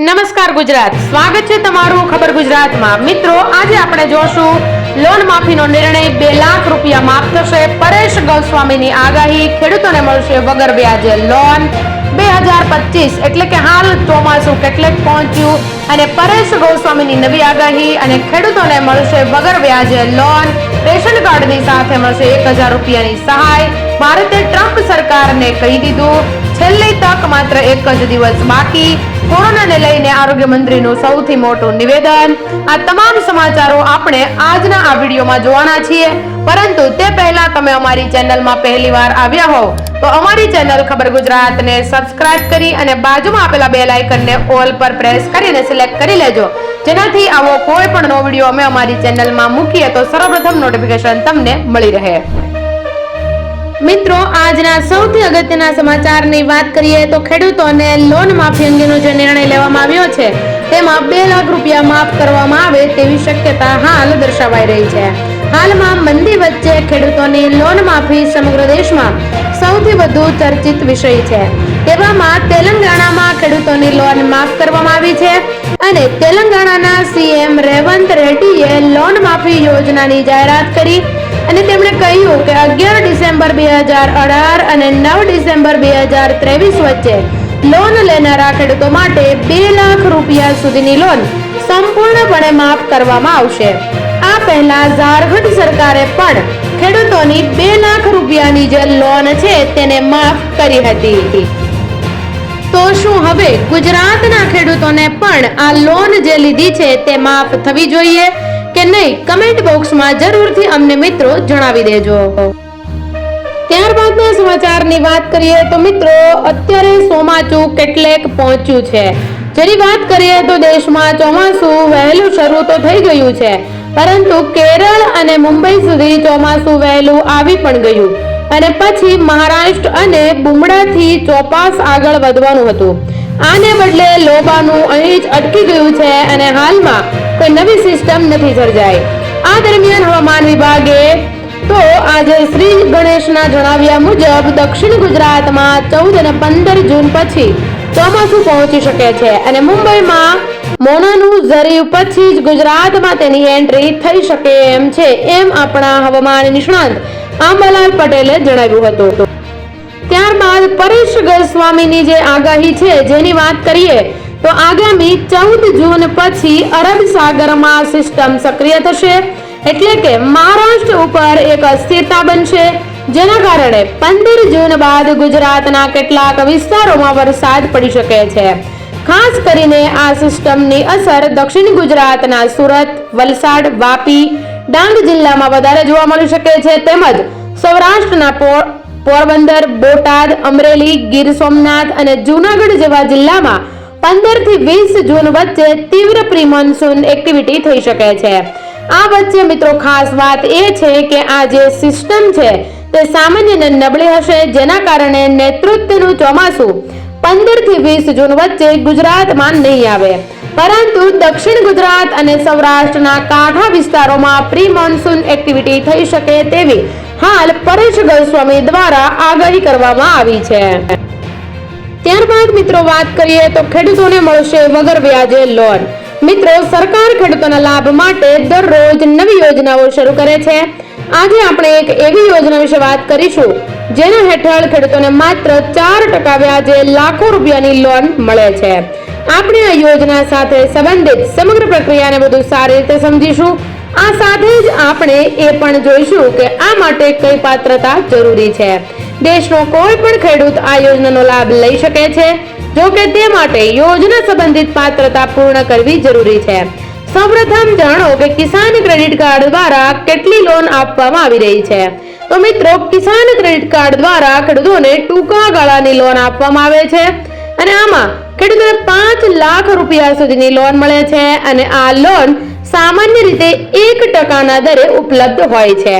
નમસ્કાર ગુજરાત. સ્વાગત છે તમારું ખબર ગુજરાતમાં. મિત્રો, આજે આપણે જોશું લોન માફીનો નિર્ણય બે લાખ રૂપિયા માફ થશે. પરેશ ગોસ્વામીની આગાહી ખેડૂતોને મળશે વગર વ્યાજે લોન. બે હજાર પચીસ એટલે કે હાલ ચોમાસું કેટલેક પહોંચ્યું અને પરેશ ગોસ્વામીની નવી આગાહી અને ખેડૂતોને મળશે વગર વ્યાજે લોન. રેશન કાર્ડની સાથે મળશે એક હજાર રૂપિયાની સહાય. ભારતે ટ્રમ્પ સરકારને કહી દીધું છેલ્લી તક માત્ર એક જ દિવસ બાકી. કોરોનાને લઈને આરોગ્ય મંત્રીનું સૌથી મોટું નિવેદન. આ તમામ સમાચારો આપણે આજના આ વિડીયોમાં જોવાના છીએ. પરંતુ તે પહેલા તમે અમારી ચેનલમાં પહેલીવાર આવ્યા હોવ, તો અમારી ચેનલ ખબર ગુજરાતને સબસ્ક્રાઇબ કરી અને બાજુમાં આપેલા બેલ આઇકનને ઓલ પર પ્રેસ કરીને સિલેક્ટ કરી લેજો. જેનાથી આવો કોઈ પણ નવો વીડિયો અમે અમારી ચેનલમાં મૂકીએ તો સર્વપ્રથમ નોટિફિકેશન તમને મળી રહે. મિત્રો, આજના સૌથી અગત્યના સમાચારની વાત કરીએ તો ખેડૂતોને લોન માફી અંગેનો જે નિર્ણય લેવામાં આવ્યો છે, તેમાં બે લાખ રૂપિયા માફ કરવામાં આવે તેવી શક્યતા હાલ દર્શાવાઈ રહી છે. હાલમાં મંદી વચ્ચે ખેડૂતોની લોન માફી સમગ્ર દેશમાં સૌથી વધુ ચર્ચિત વિષય છે. તેવામાં તેલંગાણામાં ખેડૂતોની લોન માફ કરવામાં આવી છે અને તેલંગાણાના સીએમ રેવંત રેડ્ડીએ લોન માફી યોજનાની જાહેરાત કરી અને તેમણે કહ્યું કે અગિયાર ડિસેમ્બર બે હજાર અઢાર અને નવ ડિસેમ્બર બે હજાર ત્રેવીસ વચ્ચે લોન લેનારા ખેડૂતો માટે બે લાખ રૂપિયા સુધીની લોન સંપૂર્ણપણે માફ કરવામાં આવશે. આ પહેલા ઝારખંડ સરકારે પણ ખેડૂતોની બે લાખ રૂપિયાની જે લોન છે તેને માફ કરી હતી. તો શું હવે ગુજરાતના ખેડૂતોને પણ આ લોન જે લીધી છે તે માફ થવી જોઈએ? કે નહીં કમેન્ટ બોક્સમાં જરૂરથી અમને મિત્રો જણાવી દેજો. ત્યારબાદના સમાચારની વાત કરીએ તો મિત્રો, અત્યારે સોમાચું કેટલેક પહોંચ્યું છે. જેની વાત કરીએ તો દેશમાં ચોમાસું વહેલું શરૂ તો થઈ ગયું છે, પરંતુ કેરળ અને મુંબઈ સુધી ચોમાસું વહેલું આવી પણ ગયું. અને પછી મહારાષ્ટ્ર અને બુમડાથી ચોપાસ આગળ વધવાનું હતું. આને બદલે લોબાનું અહીં જ અટકી ગયું છે અને હાલમાં કોઈ નવી સિસ્ટમ નથી સર્જાઈ. આ દરમિયાન હવામાન વિભાગે તો આજે શ્રી ગણેશના જણાવ્યા મુજબ દક્ષિણ ગુજરાતમાં ચૌદ અને પંદર જૂન પછી ચોમાસું પહોંચી શકે છે અને મુંબઈમાં મોનાનું ઝરીવ પછી જ ગુજરાતમાં તેની એન્ટ્રી થઈ શકે એમ છે એમ આપણા હવામાન નિષ્ણાંત આંબાલાલ પટેલે જણાવ્યું હતું. ત્યારબાદ પરેશ ગોસ્વામીની જે આગાહી છે જેની વાત કરીએ તો આગામી ચૌદ જૂન પછી અરબ સાગરમાં સિસ્ટમ સક્રિય થશે એટલે કે મહારાષ્ટ્ર ઉપર એક અસ્થિરતા બનશે. જેના કારણે પંદર જૂન બાદ ગુજરાતના કેટલાક વિસ્તારોમાં વરસાદ પડી શકે છે. ખાસ કરીને આ સિસ્ટમની અસર દક્ષિણ ગુજરાતના સુરત, વલસાડ, વાપી, ડાંગ જિલ્લામાં વધારે જોવા મળી શકે છે. તેમજ સૌરાષ્ટ્રના પોરબંદર, બોટાદ, અમરેલી, ગીર સોમનાથ અને જૂનાગઢ જેવા જિલ્લામાં પંદરથી વીસ જૂન વચ્ચે તીવ્ર પ્રી મોન્સૂન એક્ટિવિટી થઈ શકે છે. આ વચ્ચે મિત્રો ખાસ વાત એ છે કે આ જે સિસ્ટમ છે તે સામાન્ય નબળી હશે, જેના કારણે નેતૃત્વનું ચોમાસું પંદરથી વીસ જૂન વચ્ચે ગુજરાતમાં નહીં આવે. પરંતુ દક્ષિણ ગુજરાત અને સૌરાષ્ટ્રના કાંઠા વિસ્તારોમાં પ્રી મોન્સૂન એક્ટિવિટી થઈ શકે તેવી હાલ પરેશ ગોસ્વામી દ્વારા આગાહી કરવામાં આવી છે. ત્યારબાદ મિત્રો વાત કરીએ તો ખેડૂતોને મળશે વગર વ્યાજે લોન. મિત્રો, સરકાર ખેડૂતોના લાભ માટે દરરોજ નવી યોજનાઓ શરૂ કરે છે. આજે આપણે એક એવી યોજના વિશે વાત કરીશું, જેના હેઠળ ખેડૂતોને માત્ર ચાર ટકા વ્યાજે લાખો રૂપિયાની લોન મળે છે. આપણે આ યોજના સાથે સંબંધિત સમગ્ર પ્રક્રિયાને વધુ સારી રીતે સમજીશું. આ સાથે જ આપણે એ પણ જોઈશું કે આ માટે કઈ પાત્રતા જરૂરી છે. દેશનો કોઈ પણ ખેડૂત આ યોજનાનો લાભ લઈ શકે છે. જો કે તે માટે યોજના સંબંધિત પાત્રતા પૂર્ણ કરવી જરૂરી છે. સૌપ્રથમ જાણો કે કિસાન ક્રેડિટ કાર્ડ દ્વારા કેટલી લોન આપવામાં આવી રહી છે. તો મિત્રો, કિસાન ક્રેડિટ કાર્ડ દ્વારા ખેડૂતોને ટૂંકા ગાળાની લોન આપવામાં આવે છે. અને આમાં ખેડૂતોને પાંચ લાખ રૂપિયા સુધીની લોન મળે છે અને આ લોન સામાન્ય રીતે એક ટકાના દરે ઉપલબ્ધ હોય છે.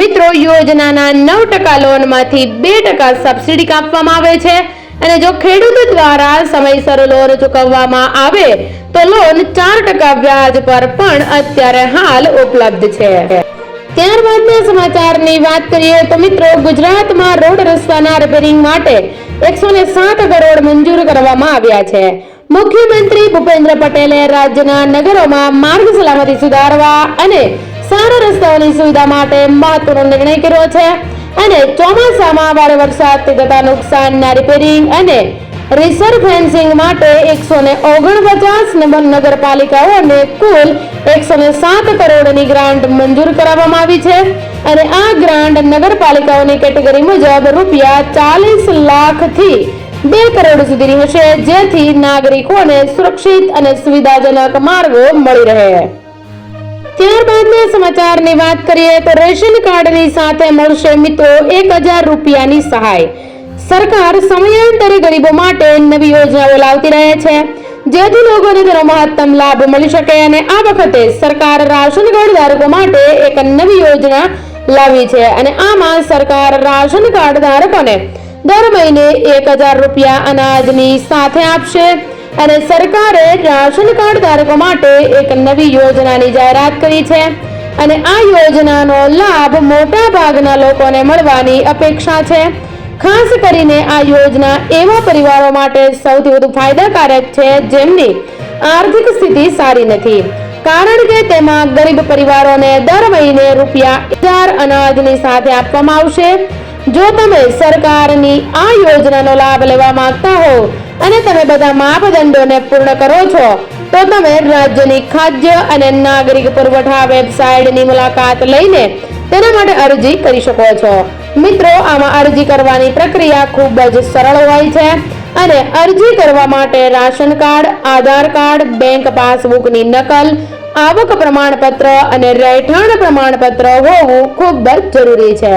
મિત્રો, યોજનાના નવ ટકા લોનમાંથી બે ટકા સબસિડી કાપવામાં આવે છે અને જો ખેડૂત દ્વારા સમયસર લોન ચૂકવવામાં આવે, તો લોન ચાર ટકા વ્યાજ પર પણ અત્યારે હાલ ઉપલબ્ધ છે. ત્યારબાદના સમાચારની વાત કરીએ તો મિત્રો, ગુજરાતમાં રોડ રસ્તાના રિપેરિંગ માટે એકસો ને સાત કરોડ મંજૂર કરવામાં આવ્યા છે. મુખ્યમંત્રી ભૂપેન્દ્ર પટેલે રાજ્યના નગરોમાં માર્ગ સલામતી સુધારવા અને સારા રસ્તાઓની સુવિધા માટે મહત્વનો નિર્ણય કર્યો છે. અને ચોમાસામાં ભારે વરસાદથી થતા નુકસાનના રિપેરિંગ અને રિસરફેન્સિંગ માટે એકસો ને ઓગણપચાસ નગરપાલિકાઓને કુલ એકસો ને સાત કરોડની ગ્રાન્ટ મંજૂર કરાવવામાં આવી છે. અને આ ગ્રાન્ટ નગરપાલિકાઓની કેટેગરી મુજબ રૂપિયા ચાલીસ લાખથી બે કરોડ સુધીની હશે જેથી નાગરિકોને સુરક્ષિત અને સુવિધાજનક માર્ગો મળી રહે. ત્યારબાદના સમાચારની વાત કરીએ તો રેશન કાર્ડની સાથે મળશે મિત્રો એક હજાર રૂપિયાની સહાય. સરકાર સમયાંતરે ગરીબો માટે નવી યોજનાઓ લાવતી રહે છે, જેથી લોકોને તેનો મહત્તમ લાભ મળી શકે અને આ વખતે સરકાર રાશન કાર્ડ ધારકો માટે એક નવી યોજના લાવી છે અને આમાં સરકાર રાશન કાર્ડ ધારકોને દર મહિને એક હજાર રૂપિયા અનાજની સાથે આપશે અને સરકારે રાશન કાર્ડ ધારકો માટે એક નવી યોજનાની જાહેરાત કરી છે અને આ યોજનાનો લાભ મોટા ભાગના લોકોને મળવાની અપેક્ષા છે. ખાસ કરીને આ યોજના એવા પરિવારો માટે સૌથી વધુ ફાયદાકારક છે જેમની આર્થિક સ્થિતિ સારી નથી. કારણ કે તેમાં ગરીબ પરિવારોને દર મહિને રૂપિયા હજાર અનાજની સાથે આપવામાં આવશે. જો તમે સરકારની આ યોજનાનો લાભ લેવા માંગતા હો અને તમે બધા માપદંડોને પૂર્ણ કરો છો, તો તમે રાજ્યની ખાદ્ય અને નાગરિક પુરવઠા વેબસાઇટની મુલાકાત લઈને તેના માટે અરજી કરી શકો છો. મિત્રો, આમાં અરજી કરવાની પ્રક્રિયા ખૂબ જ સરળ હોય છે અને અરજી કરવા માટે ration card, Aadhaar card, bank પાસબુકની નકલ, આવક પ્રમાણપત્ર અને રહેઠાણ પ્રમાણપત્ર હોવું ખૂબ જ જરૂરી છે.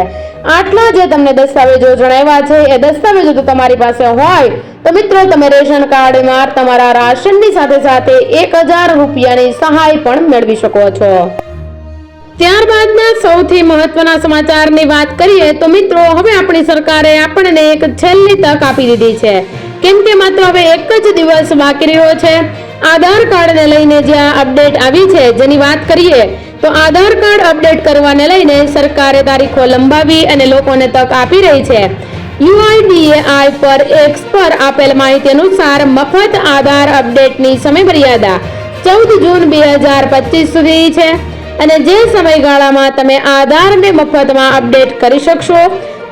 આટલા જે તમને દસ્તાવેજો જણાવ્યા છે, એ દસ્તાવેજો તો તમારી પાસે હોય, તો મિત્રો, તમે રેશન કાર્ડમાં તમારા રાશનની સાથે સાથે એક હજાર રૂપિયાની સહાય પણ મેળવી શકો છો. ત્યારબાદના સૌથી મહત્વના સમાચારની વાત કરીએ તો મિત્રો, હવે આપણી સરકારે આપણને એક છેલ્લી તક આપી દીધી છે. કેમ કે માત્ર હવે એક જ દિવસ બાકી રહ્યો છે. આધાર કાર્ડને લઈને જ્યાં અપડેટ આવી છે, જેની વાત કરીએ, તો આધાર કાર્ડ અપડેટ કરવાને લઈને સરકારે તારીખો લંબાવી અને લોકોને તક આપી રહી છે. યુઆઈડીએઆઈ પર એક્સ પર આપેલ માહિતી અનુસાર મફત આધાર અપડેટની સમયમર્યાદા ચૌદ જૂન બે હજાર પચીસ સુધી છે. અને જે સમયગાળામાં તમે આધારને મફતમાં અપડેટ કરી શકશો,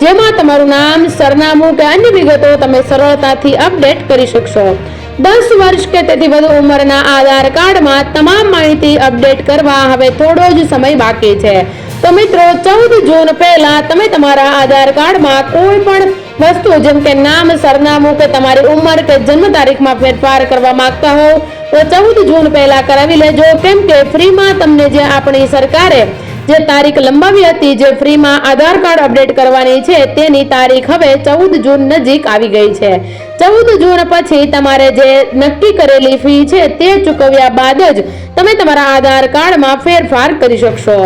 જેમાં તમારું નામ, સરનામું કે અન્ય વિગતો તમે સરળતાથી અપડેટ કરી શકશો. દસ વર્ષ કે તેથી વધુ ઉંમરના આધાર કાર્ડમાં તમામ માહિતી અપડેટ કરવા હવે થોડો જ સમય બાકી છે. તો મિત્રો, ચૌદ જૂન પહેલા તમે તમારા આધાર કાર્ડમાં કોઈ પણ વસ્તુ જેમ કે નામ, સરનામું કે તમારી ઉંમર કે જન્મ તારીખમાં ફેરફાર કરવા માંગતા હો તો ચૌદ જૂન પહેલા કરાવી લેજો. કેમ કે ફ્રીમાં તમને જે આપણી સરકારે જે તારીખ લંબાવી હતી, જે ફ્રીમાં આધાર કાર્ડ અપડેટ કરવાની છે, તેની તારીખ હવે ચૌદ જૂન નજીક આવી ગઈ છે. ચૌદ જૂન પછી તમારે જે નક્કી કરેલી ફી છે, તે ચૂકવ્યા બાદ જ તમે તમારા આધાર કાર્ડમાં ફેરફાર કરી શકશો.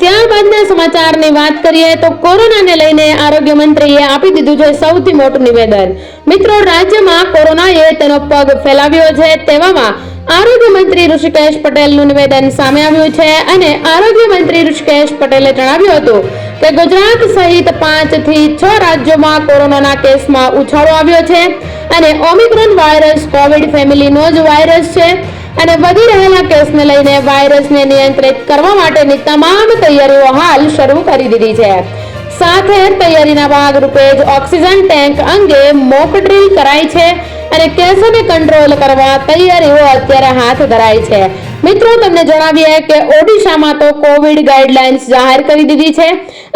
ત્યારબાદના સમાચારની વાત કરીએ તો કોરોનાને લઈને આરોગ્ય મંત્રીએ આપી દીધું છે સૌથી મોટું નિવેદન. મિત્રો, રાજ્યમાં કોરોનાએ તેનો પગ ફેલાવ્યો છે તેવામાં આરોગ્ય મંત્રી ઋષિકેશ પટેલનું નિવેદન સામે આવ્યું છે અને આરોગ્ય મંત્રી ઋષિકેશ પટેલે જણાવ્યું હતું કે ગુજરાત સહિત પાંચથી છ રાજ્યોમાં કોરોનાના કેસમાં ઉછાળો આવ્યો છે અને ઓમિક્રોન વાયરસ કોવિડ ફેમિલીનો જ વાયરસ છે. અને વધી રહેલા કેસને લઈને વાયરસને નિયંત્રિત કરવા માટેની તમામ તૈયારીઓ હાલ શરૂ કરી દીધી છે. સાથે તૈયારીના ભાગરૂપે જ ઓક્સિજન ટેન્ક અંગે મોક ડ્રીલ કરાઈ છે અને કેસોને કંટ્રોલ કરવા તૈયારીઓ અત્યારે હાથ ધરાઈ છે. મિત્રો, તમને જણાવીએ કે ઓડિશામાં તો કોવિડ ગાઈડલાઇન્સ જાહેર કરી દીધી છે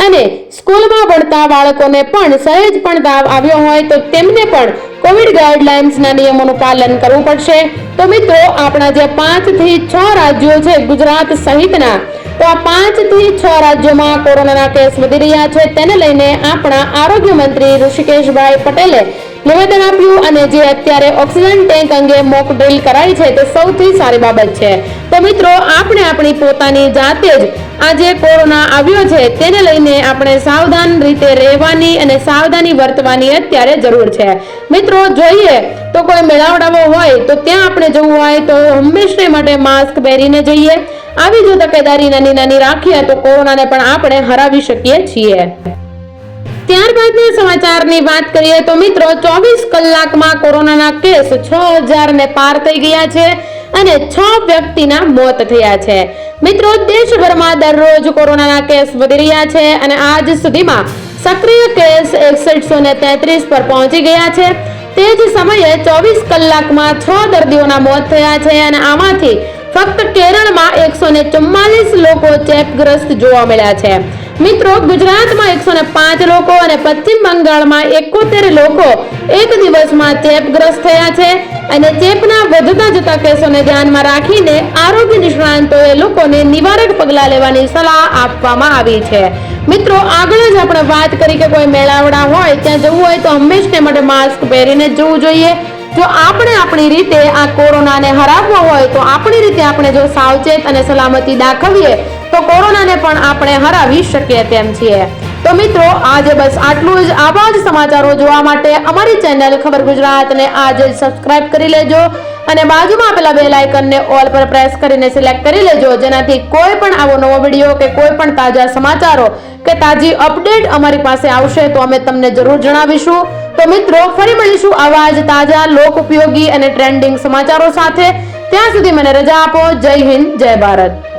અને સ્કૂલમાં ભણતા બાળકોને પણ સહેજ પણ તાવ આવ્યો હોય તો તેમને પણ કોવિડ ગાઈડલાઇન્સના નિયમોનું પાલન કરવું પડશે. તો મિત્રો, આપણા જે પાંચથી છ રાજ્યો છે ગુજરાત સહિતના, તો આ પાંચથી છ રાજ્યોમાં કોરોનાના કેસ વધી રહ્યા છે. તેને લઈને આપણા આરોગ્ય મંત્રી ઋષિકેશભાઈ પટેલે નિવેદન આપ્યું અને જે અત્યારે ઓક્સિજન ટેન્ક અંગે મોક ડ્રીલ કરાઈ છે તે સૌથી સારી બાબત છે. તો મિત્રો, આપણે આપણી પોતાની જાતે જ આજે કોરોના આવ્યો છે તેને લઈને આપણે સાવધાન રીતે રહેવાની અને સાવધાની વર્તવાની અત્યારે જરૂર છે. મિત્રો, જોઈએ તો કોઈ મેળાવડાવો હોય તો ત્યાં આપણે જવું હોય તો હંમેશા માટે માસ્ક પહેરીને જઈએ. આવી જો તકેદારી નાની નાની રાખીએ તો કોરોનાને પણ આપણે હરાવી શકીએ છીએ. ત્યારબાદના સમાચારની વાત કરીએ તો મિત્રો, ચોવીસ કલાકમાં કોરોનાના કેસ છ હજાર ને પાર થઈ ગયા છે અને છ વ્યક્તિના મોત થયા છે. મિત્રો, દેશભરમાં દરરોજ કોરોનાના કેસ વધી રહ્યા છે અને આજ સુધીમાં સક્રિય કેસ એકસઠસો ને તેત્રીસ પર પહોંચી ગયા છે. તે જ સમયે ચોવીસ કલાકમાં છ દર્દીઓના મોત થયા છે અને આમાંથી ફક્ત કેરળમાં એકસો ને ચુમ્માલીસ લોકો ચેપગ્રસ્ત જોવા મળ્યા છે. મિત્રો, ગુજરાતમાં એકસો ને પાંચ લોકો અને પશ્ચિમ બંગાળમાં એકોતેર લોકો એક દિવસમાં ચેપગ્રસ્ત થયા છે અને ચેપના વધતા જતા કેસોને ધ્યાનમાં રાખીને આરોગ્ય નિષ્ણાંતોએ લોકોને નિવારક પગલાં લેવાની સલાહ આપવામાં આવી છે. મિત્રો, આગળ જ આપણે વાત કરી કે કોઈ મેળાવડા હોય, ત્યાં જવું હોય, તો હંમેશને માટે માસ્ક પહેરીને જવું જોઈએ. જો આપણે આપણી રીતે આ કોરોનાને હરાવવો હોય, તો આપણી રીતે આપણે જો સાવચેત અને સલામતી દાખવીએ, તો કોરોનાને પણ આપણે હરાવી શકીએ તેમ છીએ. તો મિત્રો, આજે બસ આટલું જ. આવા જ સમાચારો જોવા માટે અમારી ચેનલ ખબર ગુજરાતને આજે સબસ્ક્રાઇબ કરી લેજો. અને બાજુમાં આપેલા બેલ આઇકનને ઓલ પર પ્રેસ કરીને સિલેક્ટ કરી લેજો. જેનાથી કોઈ પણ આવો નવો વીડિયો કે કોઈ પણ તાજા સમાચારો કે તાજી અપડેટ અમારી પાસે આવશે તો અમે તમને જરૂર જણાવીશું. તો મિત્રો, ફરી મળીશું આવા જ તાજા, લોક ઉપયોગી અને ટ્રેન્ડિંગ સમાચારો સાથે. ત્યાં સુધી મને રજા આપો. જય હિન્દ, જય ભારત.